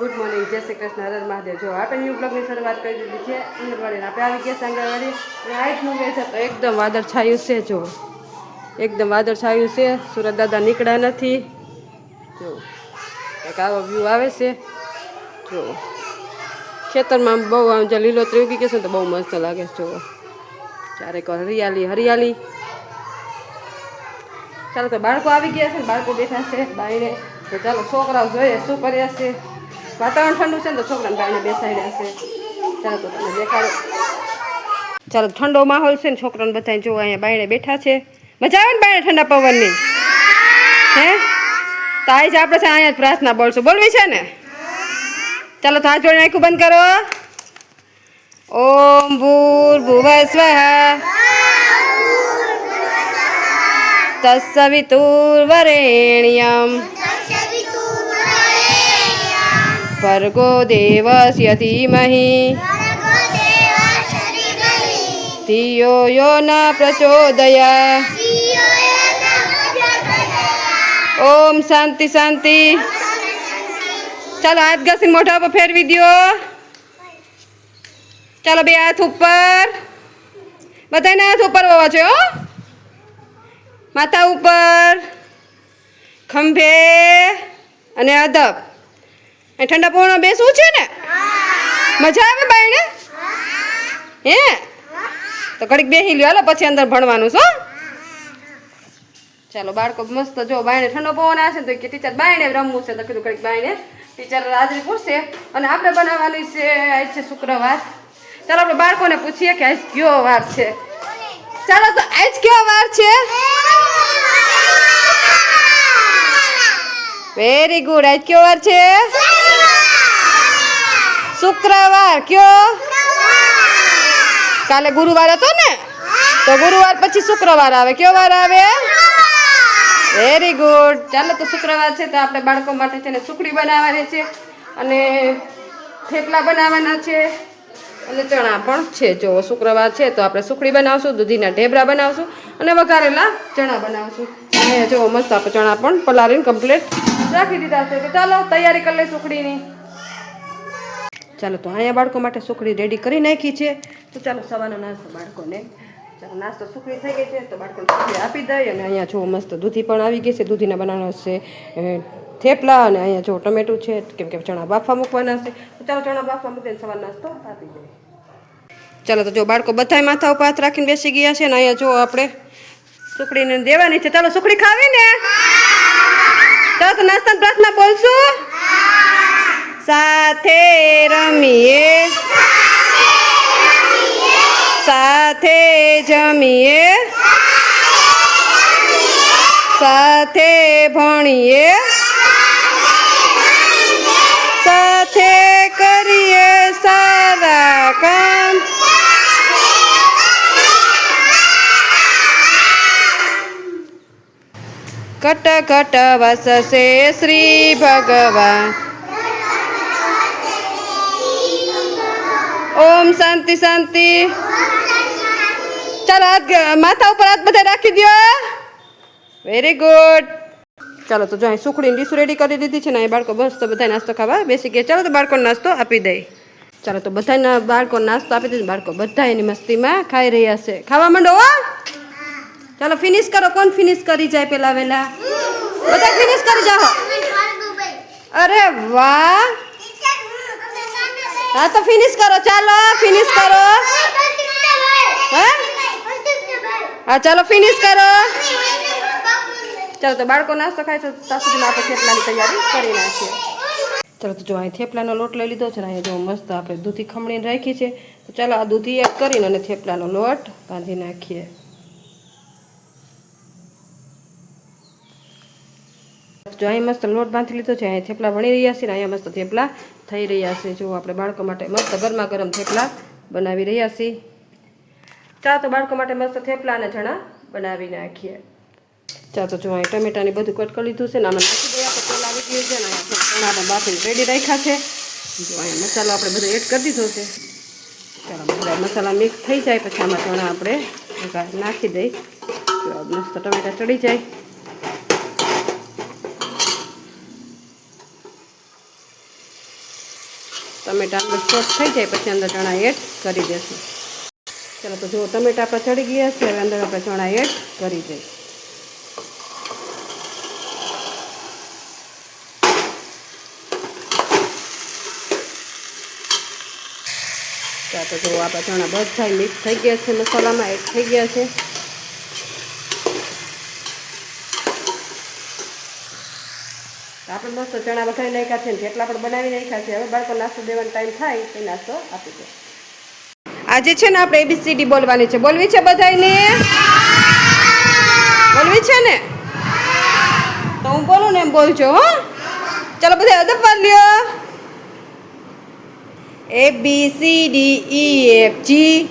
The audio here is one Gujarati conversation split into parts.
ગુડ મોર્નિંગ જય શ્રી કૃષ્ણ, હર હર મહાદેવ. જો, આપણે ન્યૂ બ્લોગની શરૂઆત કરી દીધી છે. આંગણવાડીને આપણે આવી ગયા છે આંગણવાડી. અને આઈટનું મેં છે તો એકદમ વાદળ છાયું છે, જો. એકદમ વાદળ છાયું છે. સુરત દાદા નીકળ્યા નથી. જો, એક આવો વ્યૂ આવે છે. જો, ખેતરમાં બહુ આમ જે લીલોતરી ઉગી ગઈ છે તો બહુ મસ્ત લાગે છે, જો. ચારેક હરિયાળી હરિયાળી. ચાલો તો બાળકો આવી ગયા છે બાળકો બેઠા છે બાઈને તો ચાલો છોકરાઓ જોઈએ શું કર્યા છે. વાતાવરણ ઠંડુ છે ને તો છોકરાને બાઈને બેસાડ્યા છે ચાલો તો તમને દેખાડો. ચાલો, ઠંડો માહોલ છે ને છોકરાને બધા જો અહીંયા બાઈને બેઠા છે. મજા આવે ને બાઈને ઠંડા પવનની? હે? તો આજે આપણે છે અહીંયા જ પ્રાર્થના બોલશું. બોલવી છે ને? ચાલો, તો હાથ જોડીને આખું બંધ કરો. ઓમ ભૂર ભુવ સ્વઃ. તત્સવિતુર્વરેણ્યમ ભર્ગો દેવસ્ય ધીમહિ ધિયો યો ન પ્રચોદયા ઓમ શાંતિ શાંતિ ચાલો હાથ ઘસીને મોઢા ઉપર ફેરવી દ્યો ચાલો બે હાથ ઉપર બધાને હાથ ઉપર હોવા છે માથા ઉપર ખંભે અને અદબ અહીં ઠંડા પવનમાં બેસવું છે ને? મજા આવે બાયણે? હે? તો ઘડીક બેસી લ્યો. હાલો, પછી અંદર ભણવાનું છો ચાલો, બાળકો મસ્ત જો, બાયણે ઠંડો પવન આવશે તો કે, ટીચર, બાયણે રમવું છે. તો કીધું ઘડીક બાયણે, ટીચર હાજરી પૂછશે અને આપણે બનાવવાની છે, આજ છે શુક્રવાર. ચાલો, આપણે બાળકોને પૂછીએ કે આજ કયો વાર છે. ચાલો, તો આજ કયો વાર છે? વેરી ગુડ આજ કયો વાર છે? શુક્રવાર, કયો? કાલે ગુરુવાર હતો ને? તો ગુરુવાર પછી શુક્રવાર આવે. કયો વાર આવે? વેરી ગુડ ચાલો તો શુક્રવાર છે તો આપણે બાળકો માટે છે ને સુખડી બનાવવાની છે અને થેપલા બનાવવાના છે અને ચણા પણ છે. જો શુક્રવાર છે તો આપણે સુખડી બનાવશું, દૂધીના ઢેબરા બનાવશું અને વઘારેલા ચણા બનાવશું. અને જો મસ્ત આપણે ચણા પણ પલાળીને કમ્પ્લીટ રાખી દીધા છે. તો ચાલો, તૈયારી કરી લઈ સુખડીની. ચાલો તો અહીંયા બાળકો માટે સુખડી રેડી કરી નાખી છે. તો ચાલો સવારનો નાસ્તો બાળકોને. ચાલો નાસ્તો સુખડી થઈ ગઈ છે તો બાળકોને સુખડી આપી દઈ અને અહીંયા જો મસ્ત દૂધી પણ આવી ગઈ છે. દૂધીના બનાવવાનો છે થેપલા અને અહીંયા જો ટમેટું છે કેમ કે ચણા બાફવા મૂકવાના છે. તો ચાલો ચણા બાફવા મૂકીને સવાર નાસ્તો આપી દઈએ. ચાલો તો જો બાળકો બધાય માથા ઉપર હાથ રાખીને બેસી ગયા છે ને અહીંયા જો આપણે સુખડીને દેવાની છે. ચાલો સુખડી ખાવી ને? ચાલો તો નાસ્તાની પ્રાર્થના બોલશું. સાથે રમીએ. સાથે જમીએ. સાથે ભણીએ. સાથે કરીએ સારા કામ. કટ કટ વસશે શ્રી ભગવાન. ઓમ શાંતિ શાંતિ. ચાલો હાથ માથા ઉપર હાથ બધા રાખી દો વેરી ગુડ ચાલો તો જો અહીં સુખડી ડીશ રેડી કરી દીધી છે ને અહીં બાળકો મસ્ત બધા નાસ્તો ખાવા બેસી ગયા. ચાલો તો બાળકોને નાસ્તો આપી દઈ. ચાલો તો બધાના બાળકો નાસ્તો આપી દીધો. બાળકો બધા એની મસ્તીમાં ખાઈ રહ્યા છે. ખાવા માંડો હો. ચાલો ફિનિશ કરો. કોણ ફિનિશ કરી જાય પેલા વેલા બધા ફિનિશ કરી જાઓ. અરે વાહ. હા, તો ફિનિશ કરો. ચાલો ફિનિશ કરો. હે? હા, ચાલો ફિનિશ કરો. ચાલો, તો બાળકો નાસ્તો ખાય છે ત્યાં સુધીમાં આપણે થેપલાની તૈયારી કરી નાખીએ. ચાલો, તો જો અહીં થેપલાનો લોટ લઈ લીધો છે ને, અહીંયા જો મસ્ત આપણે દૂધી ખમણીને રાખી છે. તો ચાલો, આ દૂધી એડ કરીને અને થેપલાનો લોટ બાંધી નાખીએ. જો અહીં મસ્ત લોટ બાંધી લીધો છે અહીં થેપલા વણી રહ્યા છે ને અહીંયા મસ્ત થેપલા થઈ રહ્યા છે. જો આપણે બાળકો માટે મસ્ત ગરમા ગરમ થેપલા બનાવી રહ્યા છીએ. ચા તો બાળકો માટે મસ્ત થેપલા અને ચણા બનાવી નાખીએ. ચા તો જો અહીં ટમેટાની બધું કટ કરી લીધું છે ને આમાં નાખી આવી છે ને અહીંયા બાફી રેડી રાખ્યા છે. જો અહીંયા મસાલો આપણે બધો એડ કરી દીધો છે. ચાલો મસાલા મિક્સ થઈ જાય, પછી આમાં ચણા આપણે નાખી દઈ મસ્ત ટમેટા ચડી જાય. ટમેટા અંદર સોફ્ટ થઈ જાય પછી અંદર ચણા એડ કરી દેશું. ચાલો તો જુઓ, ટમેટા આપણા ચડી ગયા છે, હવે અંદર આપણે ચણા એડ કરી દઈએ તો જો આપણા ચણા બધા મિક્સ થઈ ગયા છે, મસાલામાં એડ થઈ ગયા છે. આપણે મસ્ત ચણા વઘારી નાખ્યા છે જેટલા પણ બનાવી નાખ્યા છે, હવે બાળકો નાસ્તો દેવાનો ટાઈમ થાય તો નાસ્તો આપી દે. આજે છે ને આપણે એબીસીડી બોલવાની છે, બોલવી છે બધાને બોલવી છે ને? તો હું બોલું ને એમ બોલજો, હો? ચાલો બધા અદબ લ્યો. A B C D E F G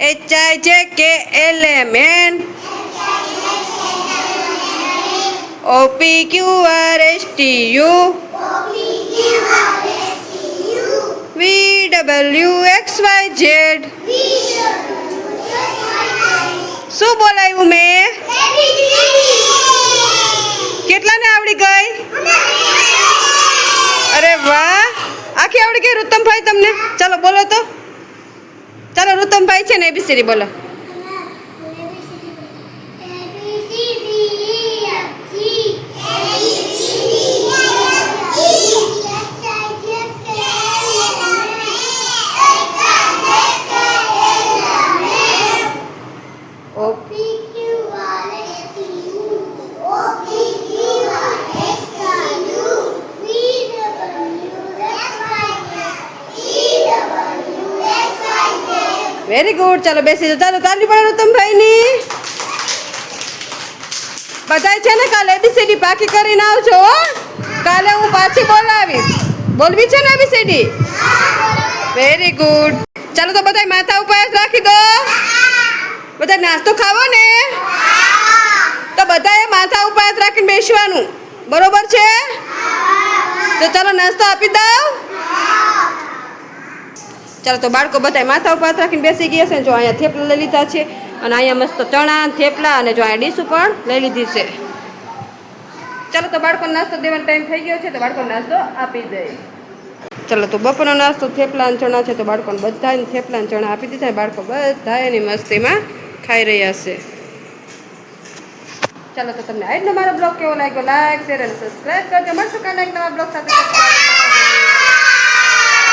H I J K L M N O P Q R S T U V W X Y Z શું બોલાયું મેં? કેટલાને આવડી ગઈ? અરે વાહ! આખી આવડી ગઈ રુતમભાઈ તમને. ચાલો બોલો તો. ચાલો રુતમભાઈ છે ને એબીસીડી બોલો. વેરી ગુડ ચાલો બેસી જાઓ. ચાલો તાલી પડે રુતમભાઈની બધાય છે ને કાલે એબીસીડી પાકી કરીને આવજો કાલે હું પાછી બોલાવીશ. બોલવી છે ને એબીસીડી વેરી ગુડ ચાલો તો બધાય માથા ઉપર રાખી દો. બધા નાસ્તો ખાવો ને? તો બધાએ માથા ઉપર રાખીને બેસવાનું. બરોબર છે? તો ચાલો નાસ્તો આપી દઉં. ચાલો તો બાળકો બધા માથા ઉપર રાખીને બેસી ગયા છે. જો અહીંયા થેપલા લઈ લીધા છે અને અહીંયા મસ્ત ચણા, થેપલા અને જો અહીંયા ડીશ પણ લઈ લીધી છે. ચાલો તો બાળકો નાસ્તો દેવાનો ટાઈમ થઈ ગયો છે, તો બાળકો નાસ્તો આપી દે. ચાલો તો બપોરનો નાસ્તો, થેપલા ચણા છે, તો બાળકોને બધાને થેપલા ચણા આપી દીધા બાળકો બધા એની મસ્તીમાં ખાઈ રહ્યા છે. ચાલો તો તમને આજનો મારો બ્લોગ કેવો લાગ્યો? લાઈક શેર અને સબસ્ક્રાઈબ કરજો. મળશું કાલે એક નવા બ્લોગ સાથે.